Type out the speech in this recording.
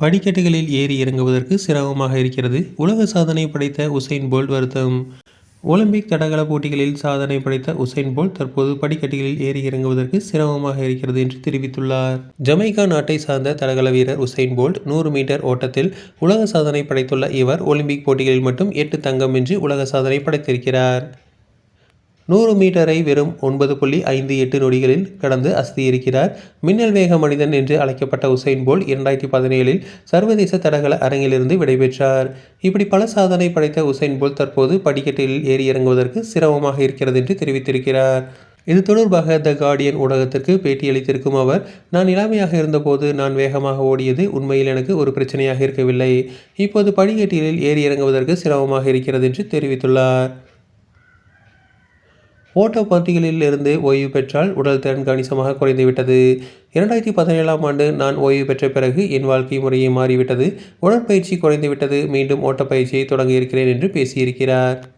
படிக்கட்டுகளில் ஏறி இறங்குவதற்கு சிரமமாக இருக்கிறது. உலக சாதனை படைத்த உசைன் போல்ட் வருத்தம். ஒலிம்பிக் தடகள போட்டிகளில் சாதனை படைத்த உசைன் போல்ட் தற்போது படிக்கட்டுகளில் ஏறி இறங்குவதற்கு சிரமமாக இருக்கிறது என்று தெரிவித்துள்ளார். ஜமைக்கா நாட்டை சார்ந்த தடகள வீரர் உசைன் போல்ட் நூறு மீட்டர் ஓட்டத்தில் உலக சாதனை படைத்துள்ள இவர் ஒலிம்பிக் போட்டிகளில் மட்டும் எட்டு தங்கம் என்று உலக சாதனை படைத்திருக்கிறார். நூறு மீட்டரை வெறும் ஒன்பது புள்ளி ஐந்து எட்டு நொடிகளில் கடந்து அஸ்தியிருக்கிறார். மின்னல் வேக மனிதன் என்று அழைக்கப்பட்ட உசைன் போல் இரண்டாயிரத்தி பதினேழில் சர்வதேச தடகள அரங்கிலிருந்து விடைபெற்றார். இப்படி பல சாதனை படைத்த உசைன் போல் தற்போது படிக்கட்டில் ஏறி இறங்குவதற்கு சிரமமாக இருக்கிறது என்று தெரிவித்திருக்கிறார். இது தொடர்பாக த கார்டியன் ஊடகத்திற்கு பேட்டியளித்திருக்கும் அவர் நான் இளமையாக இருந்தபோது நான் வேகமாக ஓடியது உண்மையில் எனக்கு ஒரு பிரச்சனையாக இருக்கவில்லை. இப்போது படிக்கட்டிலில் ஏறி இறங்குவதற்கு சிரமமாக இருக்கிறது என்று தெரிவித்துள்ளார். ஓட்ட போட்டிகளில் இருந்து ஓய்வு பெற்றால் உடல் திறன் கணிசமாக குறைந்துவிட்டது. இரண்டாயிரத்தி பதினேழாம் ஆண்டு நான் ஓய்வு பெற்ற பிறகு என் வாழ்க்கை முறையை மாறிவிட்டது. உடற்பயிற்சி குறைந்துவிட்டது. மீண்டும் ஓட்டப்பயிற்சியை தொடங்கியிருக்கிறேன் என்று பேசியிருக்கிறார்.